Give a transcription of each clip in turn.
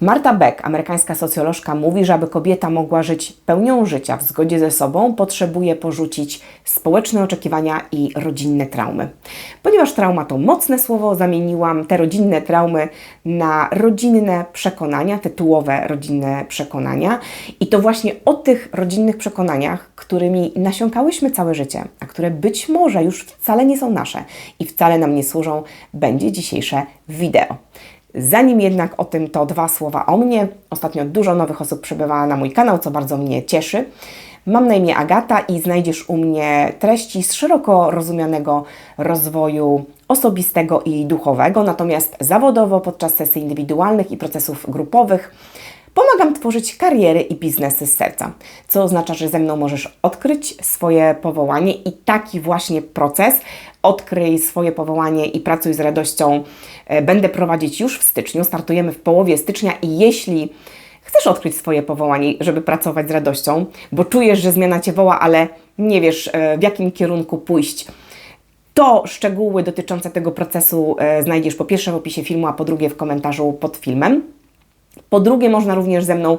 Marta Beck, amerykańska socjolożka, mówi, że aby kobieta mogła żyć pełnią życia w zgodzie ze sobą, potrzebuje porzucić społeczne oczekiwania i rodzinne traumy. Ponieważ trauma to mocne słowo, zamieniłam te rodzinne traumy na rodzinne przekonania, tytułowe rodzinne przekonania. I to właśnie o tych rodzinnych przekonaniach, którymi nasiąkałyśmy całe życie, a które być może już wcale nie są nasze i wcale nam nie służą, będzie dzisiejsze wideo. Zanim jednak o tym, to dwa słowa o mnie. Ostatnio dużo nowych osób przybywa na mój kanał, co bardzo mnie cieszy. Mam na imię Agata i znajdziesz u mnie treści z szeroko rozumianego rozwoju osobistego i duchowego, natomiast zawodowo podczas sesji indywidualnych i procesów grupowych Pomagam tworzyć kariery i biznesy z serca, co oznacza, że ze mną możesz odkryć swoje powołanie i taki właśnie proces odkryj swoje powołanie i pracuj z radością e, będę prowadzić już w styczniu. Startujemy w połowie stycznia i jeśli chcesz odkryć swoje powołanie, żeby pracować z radością, bo czujesz, że zmiana Cię woła, ale nie wiesz e, w jakim kierunku pójść, to szczegóły dotyczące tego procesu e, znajdziesz po pierwsze w opisie filmu, a po drugie w komentarzu pod filmem. Po drugie, można również ze mną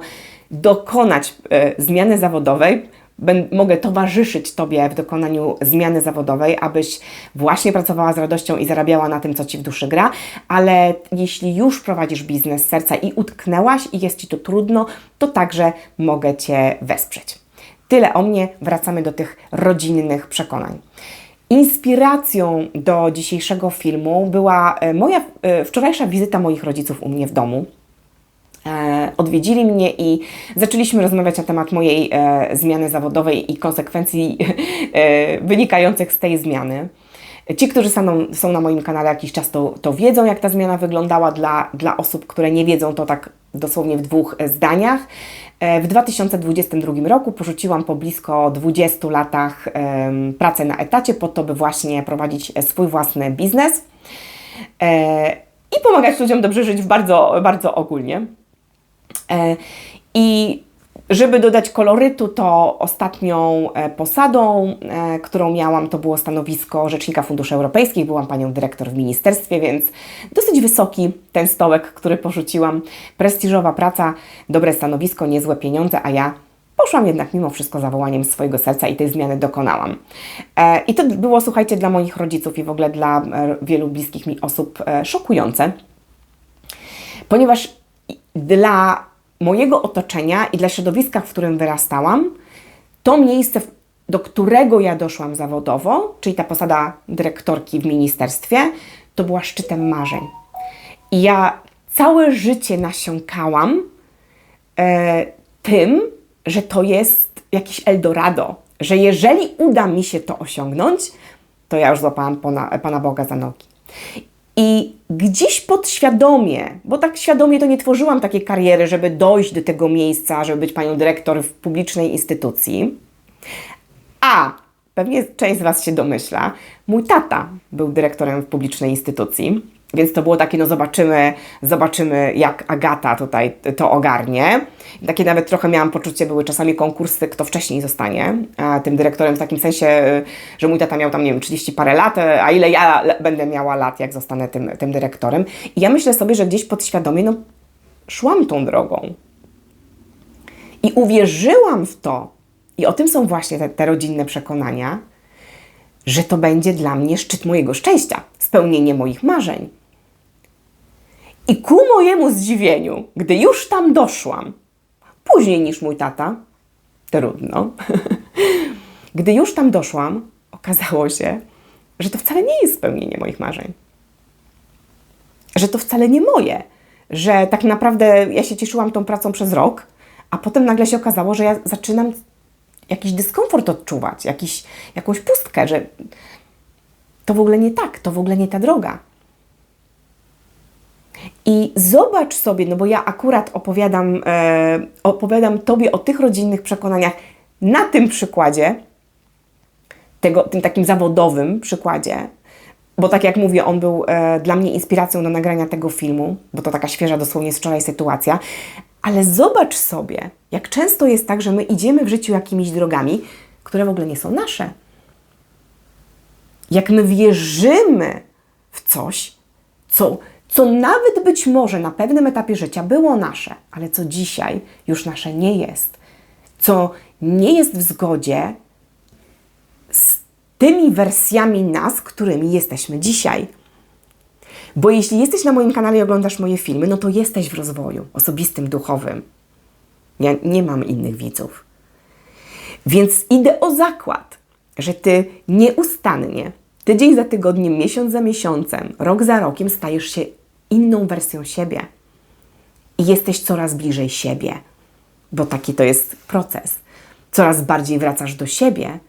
dokonać e, zmiany zawodowej. mogę towarzyszyć Tobie w dokonaniu zmiany zawodowej, abyś właśnie pracowała z radością i zarabiała na tym, co Ci w duszy gra, ale jeśli już prowadzisz biznes serca i utknęłaś i jest Ci to trudno, to także mogę Cię wesprzeć. Tyle o mnie, wracamy do tych rodzinnych przekonań. Inspiracją do dzisiejszego filmu była e, moja e, wczorajsza wizyta moich rodziców u mnie w domu. E, odwiedzili mnie i zaczęliśmy rozmawiać na temat mojej e, zmiany zawodowej i konsekwencji e, wynikających z tej zmiany. Ci, którzy są, są na moim kanale jakiś czas, to, to wiedzą, jak ta zmiana wyglądała. Dla, dla osób, które nie wiedzą, to tak dosłownie w dwóch zdaniach. W 2022 roku porzuciłam po blisko 20 latach pracę na etacie po to, by właśnie prowadzić swój własny biznes e, i pomagać ludziom dobrze żyć bardzo, bardzo ogólnie. E, I żeby dodać kolorytu, to ostatnią e, posadą, e, którą miałam, to było stanowisko Rzecznika Funduszy Europejskich. Byłam panią dyrektor w ministerstwie, więc dosyć wysoki ten stołek, który porzuciłam. Prestiżowa praca, dobre stanowisko, niezłe pieniądze, a ja poszłam jednak mimo wszystko zawołaniem swojego serca i tej zmiany dokonałam. I to było, słuchajcie, dla moich rodziców i w ogóle dla wielu bliskich mi osób szokujące, ponieważ dla mojego otoczenia i dla środowiska, w którym wyrastałam, to miejsce, do którego ja doszłam zawodowo, czyli ta posada dyrektorki w ministerstwie, to była szczytem marzeń. I ja całe życie nasiąkałam e, tym, że to jest jakiś Eldorado, że jeżeli uda mi się to osiągnąć, to ja już złapałam Pana, Pana Boga za nogi. I gdzieś podświadomie, bo tak świadomie to nie tworzyłam takiej kariery, żeby dojść do tego miejsca, żeby być panią dyrektor w publicznej instytucji. A pewnie część z Was się domyśla, mój tata był dyrektorem w publicznej instytucji. Więc to było takie, no zobaczymy, zobaczymy jak Agata tutaj to ogarnie. takie nawet trochę miałam poczucie, były czasami konkursy, kto wcześniej zostanie tym dyrektorem, w takim sensie, że mój tata miał tam, nie wiem, 30 parę lat, a ile ja będę miała lat, jak zostanę tym, tym dyrektorem. I ja myślę sobie, że gdzieś podświadomie, no szłam tą drogą. I uwierzyłam w to, i o tym są właśnie te, te rodzinne przekonania, że to będzie dla mnie szczyt mojego szczęścia, spełnienie moich marzeń. I ku mojemu zdziwieniu, gdy już tam doszłam, później niż mój tata, trudno, gdy już tam doszłam, okazało się, że to wcale nie jest spełnienie moich marzeń. Że to wcale nie moje. Że tak naprawdę ja się cieszyłam tą pracą przez rok, a potem nagle się okazało, że ja zaczynam jakiś dyskomfort odczuwać, jakiś, jakąś pustkę, że to w ogóle nie tak, to w ogóle nie ta droga. I zobacz sobie, no bo ja akurat opowiadam, e, opowiadam Tobie o tych rodzinnych przekonaniach na tym przykładzie, tego, tym takim zawodowym przykładzie, bo tak jak mówię, on był e, dla mnie inspiracją do nagrania tego filmu, bo to taka świeża dosłownie z wczoraj sytuacja. Ale zobacz sobie, jak często jest tak, że my idziemy w życiu jakimiś drogami, które w ogóle nie są nasze. Jak my wierzymy w coś, co co nawet być może na pewnym etapie życia było nasze, ale co dzisiaj już nasze nie jest, co nie jest w zgodzie tymi wersjami nas, którymi jesteśmy dzisiaj. Bo jeśli jesteś na moim kanale i oglądasz moje filmy, no to jesteś w rozwoju osobistym, duchowym. Ja nie mam innych widzów. Więc idę o zakład, że ty nieustannie, tydzień za tygodniem, miesiąc za miesiącem, rok za rokiem stajesz się inną wersją siebie. I jesteś coraz bliżej siebie, bo taki to jest proces. Coraz bardziej wracasz do siebie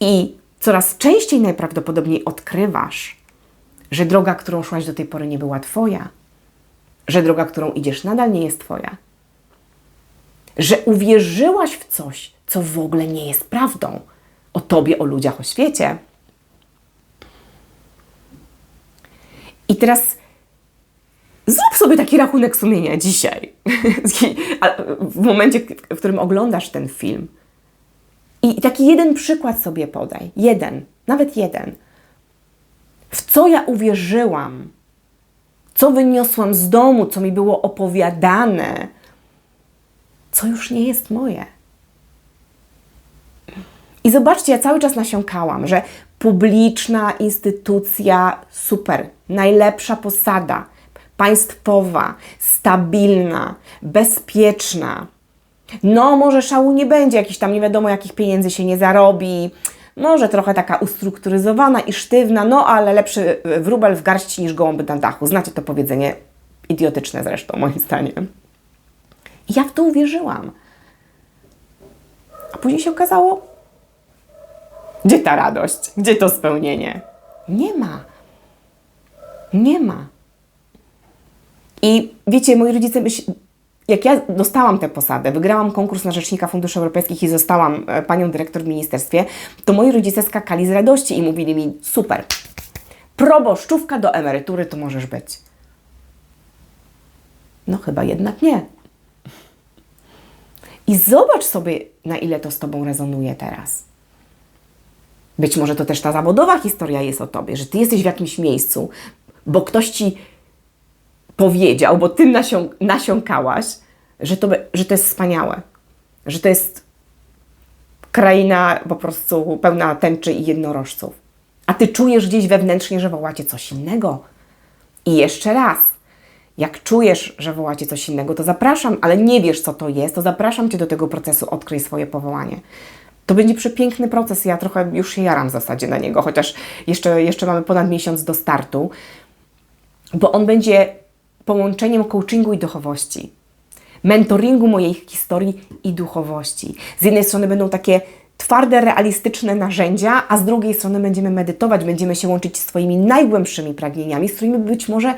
i coraz częściej najprawdopodobniej odkrywasz, że droga, którą szłaś do tej pory, nie była Twoja, że droga, którą idziesz, nadal nie jest Twoja, że uwierzyłaś w coś, co w ogóle nie jest prawdą o Tobie, o ludziach, o świecie. I teraz zrób sobie taki rachunek sumienia dzisiaj, w momencie, w którym oglądasz ten film. I taki jeden przykład sobie podaj. Jeden, nawet jeden. W co ja uwierzyłam? Co wyniosłam z domu, co mi było opowiadane, co już nie jest moje. I zobaczcie, ja cały czas nasiąkałam, że publiczna instytucja super, najlepsza posada, państwowa, stabilna, bezpieczna. No, może szału nie będzie, jakiś tam nie wiadomo, jakich pieniędzy się nie zarobi. Może trochę taka ustrukturyzowana i sztywna, no ale lepszy wróbel w garści niż gołąb na dachu. Znacie to powiedzenie, idiotyczne zresztą, moim zdaniem. I ja w to uwierzyłam. A później się okazało, gdzie ta radość? Gdzie to spełnienie? Nie ma. Nie ma. I wiecie, moi rodzice, myśl, jak ja dostałam tę posadę, wygrałam konkurs na Rzecznika Funduszy Europejskich i zostałam e, panią dyrektor w ministerstwie, to moi rodzice skakali z radości i mówili mi: super, proboszczówka do emerytury to możesz być. No chyba jednak nie. I zobacz sobie, na ile to z Tobą rezonuje teraz. Być może to też ta zawodowa historia jest o Tobie, że Ty jesteś w jakimś miejscu, bo ktoś Ci powiedział, bo Ty nasią nasiąkałaś, że to, że to jest wspaniałe, że to jest kraina po prostu pełna tęczy i jednorożców. A Ty czujesz gdzieś wewnętrznie, że wołacie coś innego. I jeszcze raz, jak czujesz, że wołacie coś innego, to zapraszam, ale nie wiesz, co to jest, to zapraszam Cię do tego procesu Odkryj swoje powołanie. To będzie przepiękny proces, ja trochę już się jaram w zasadzie na niego, chociaż jeszcze, jeszcze mamy ponad miesiąc do startu, bo on będzie połączeniem coachingu i duchowości, mentoringu mojej historii i duchowości. Z jednej strony będą takie twarde, realistyczne narzędzia, a z drugiej strony będziemy medytować, będziemy się łączyć z Twoimi najgłębszymi pragnieniami, z którymi być może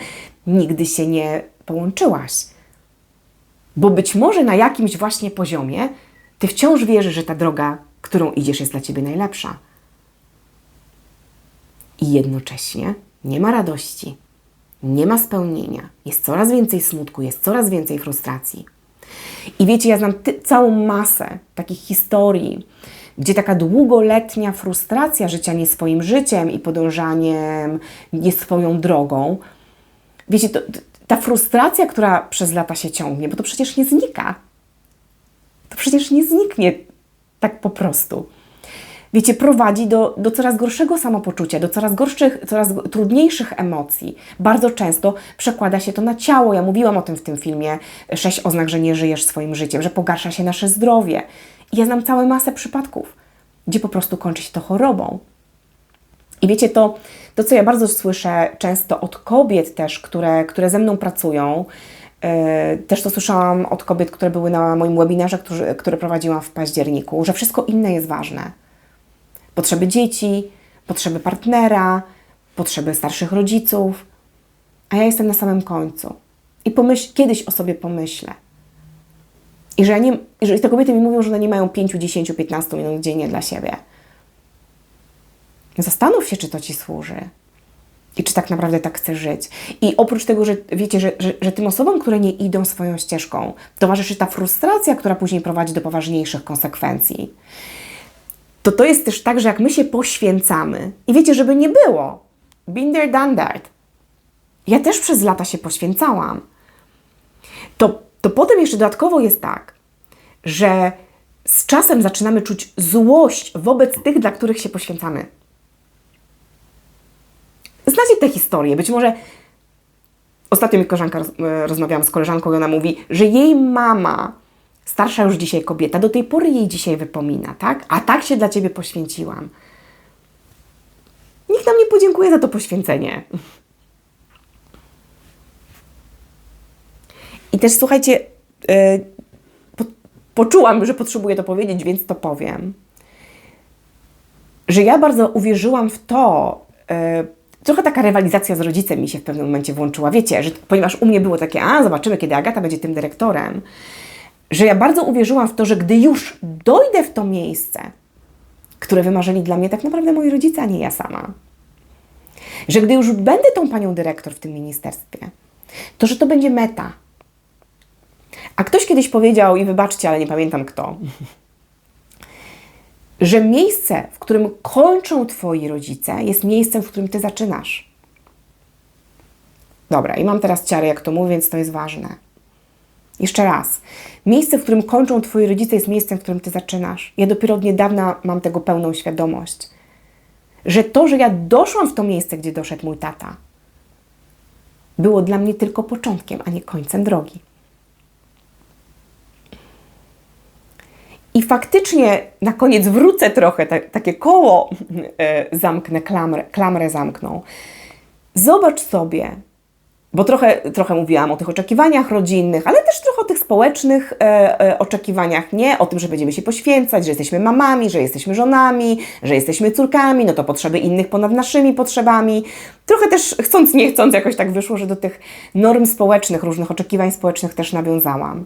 nigdy się nie połączyłaś. Bo być może na jakimś właśnie poziomie Ty wciąż wierzysz, że ta droga, którą idziesz, jest dla Ciebie najlepsza. I jednocześnie nie ma radości, nie ma spełnienia, jest coraz więcej smutku, jest coraz więcej frustracji. I wiecie, ja znam ty- całą masę takich historii, gdzie taka długoletnia frustracja życia nie swoim życiem i podążaniem nie swoją drogą, wiecie, to, ta frustracja, która przez lata się ciągnie, bo to przecież nie znika. To przecież nie zniknie tak po prostu. Wiecie, prowadzi do, do coraz gorszego samopoczucia, do coraz gorszych, coraz trudniejszych emocji. Bardzo często przekłada się to na ciało. Ja mówiłam o tym w tym filmie Sześć oznak, że nie żyjesz swoim życiem, że pogarsza się nasze zdrowie. I ja znam całą masę przypadków, gdzie po prostu kończy się to chorobą. I wiecie, to, to co ja bardzo słyszę często od kobiet też, które, które ze mną pracują, yy, też to słyszałam od kobiet, które były na moim webinarze, który prowadziłam w październiku, że wszystko inne jest ważne. Potrzeby dzieci, potrzeby partnera, potrzeby starszych rodziców, a ja jestem na samym końcu. I pomyśl, kiedyś o sobie pomyślę. I że, ja nie, że te kobiety mi mówią, że one nie mają 5, 10, 15 minut dziennie dla siebie. Zastanów się, czy to Ci służy. I czy tak naprawdę tak chcesz żyć. I oprócz tego, że wiecie, że, że, że tym osobom, które nie idą swoją ścieżką, towarzyszy ta frustracja, która później prowadzi do poważniejszych konsekwencji, to to jest też tak, że jak my się poświęcamy, i wiecie, żeby nie było, been there, done that, Ja też przez lata się poświęcałam. To, to potem jeszcze dodatkowo jest tak, że z czasem zaczynamy czuć złość wobec tych, dla których się poświęcamy. Znacie tę historię. Być może ostatnio mi koleżanka e, rozmawiałam z koleżanką i ona mówi, że jej mama, starsza już dzisiaj kobieta, do tej pory jej dzisiaj wypomina, tak? A tak się dla ciebie poświęciłam. Nikt nam nie podziękuje za to poświęcenie. I też słuchajcie, e, po, poczułam, że potrzebuję to powiedzieć, więc to powiem. Że ja bardzo uwierzyłam w to, e, trochę taka rywalizacja z rodzicem mi się w pewnym momencie włączyła. Wiecie, że ponieważ u mnie było takie, a zobaczymy, kiedy Agata będzie tym dyrektorem, że ja bardzo uwierzyłam w to, że gdy już dojdę w to miejsce, które wymarzyli dla mnie tak naprawdę moi rodzice, a nie ja sama, że gdy już będę tą panią dyrektor w tym ministerstwie, to że to będzie meta. A ktoś kiedyś powiedział, i wybaczcie, ale nie pamiętam kto, że miejsce, w którym kończą Twoi rodzice, jest miejscem, w którym Ty zaczynasz. Dobra, i mam teraz ciary, jak to mówię, więc to jest ważne. Jeszcze raz. Miejsce, w którym kończą Twoi rodzice, jest miejscem, w którym Ty zaczynasz. Ja dopiero od niedawna mam tego pełną świadomość. Że to, że ja doszłam w to miejsce, gdzie doszedł mój tata, było dla mnie tylko początkiem, a nie końcem drogi. I faktycznie na koniec wrócę trochę, ta, takie koło e, zamknę, klamrę, klamrę zamkną. Zobacz sobie, bo trochę, trochę mówiłam o tych oczekiwaniach rodzinnych, ale też trochę o tych społecznych e, e, oczekiwaniach, nie? O tym, że będziemy się poświęcać, że jesteśmy mamami, że jesteśmy żonami, że jesteśmy córkami, no to potrzeby innych ponad naszymi potrzebami. Trochę też chcąc, nie chcąc, jakoś tak wyszło, że do tych norm społecznych, różnych oczekiwań społecznych też nawiązałam.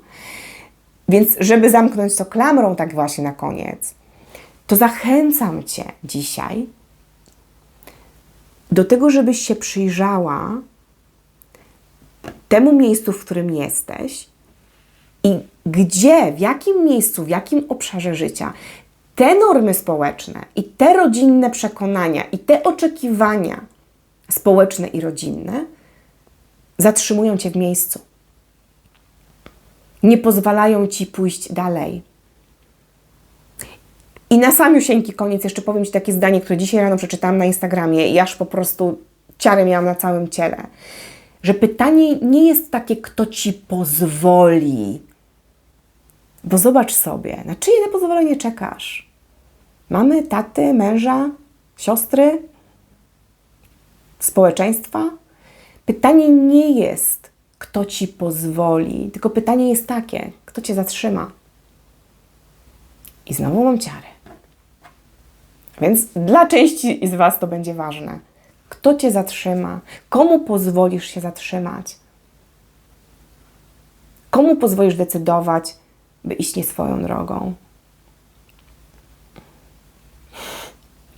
Więc, żeby zamknąć to klamrą tak właśnie na koniec, to zachęcam Cię dzisiaj do tego, żebyś się przyjrzała temu miejscu, w którym jesteś i gdzie, w jakim miejscu, w jakim obszarze życia te normy społeczne i te rodzinne przekonania i te oczekiwania społeczne i rodzinne zatrzymują Cię w miejscu nie pozwalają ci pójść dalej. I na samiusieńki koniec jeszcze powiem Ci takie zdanie, które dzisiaj rano przeczytałam na Instagramie i aż po prostu ciarę miałam na całym ciele. Że pytanie nie jest takie, kto Ci pozwoli. Bo zobacz sobie, na czyje pozwolenie czekasz? Mamy, taty, męża, siostry, społeczeństwa? Pytanie nie jest, kto ci pozwoli. Tylko pytanie jest takie, kto cię zatrzyma? I znowu mam ciary. Więc dla części z Was to będzie ważne. Kto cię zatrzyma? Komu pozwolisz się zatrzymać? Komu pozwolisz decydować, by iść nie swoją drogą?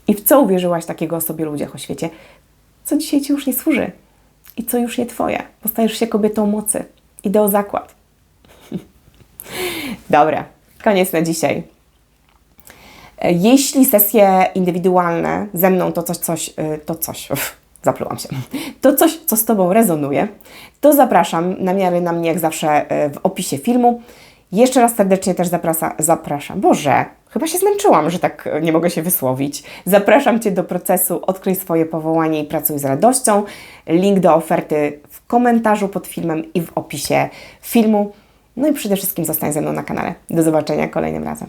I w co uwierzyłaś takiego o sobie ludziach o świecie, co dzisiaj Ci już nie służy? i co już nie Twoje, bo stajesz się kobietą mocy. Idę o zakład. Dobra, koniec na dzisiaj. Jeśli sesje indywidualne ze mną to coś, coś, y, to coś, zaplułam się, to coś, co z Tobą rezonuje, to zapraszam na miary na mnie, jak zawsze y, w opisie filmu. Jeszcze raz serdecznie też zapraszam, zapraszam. Boże, chyba się zmęczyłam, że tak nie mogę się wysłowić. Zapraszam Cię do procesu Odkryj swoje powołanie i pracuj z radością. Link do oferty w komentarzu pod filmem i w opisie filmu. No i przede wszystkim zostań ze mną na kanale. Do zobaczenia kolejnym razem.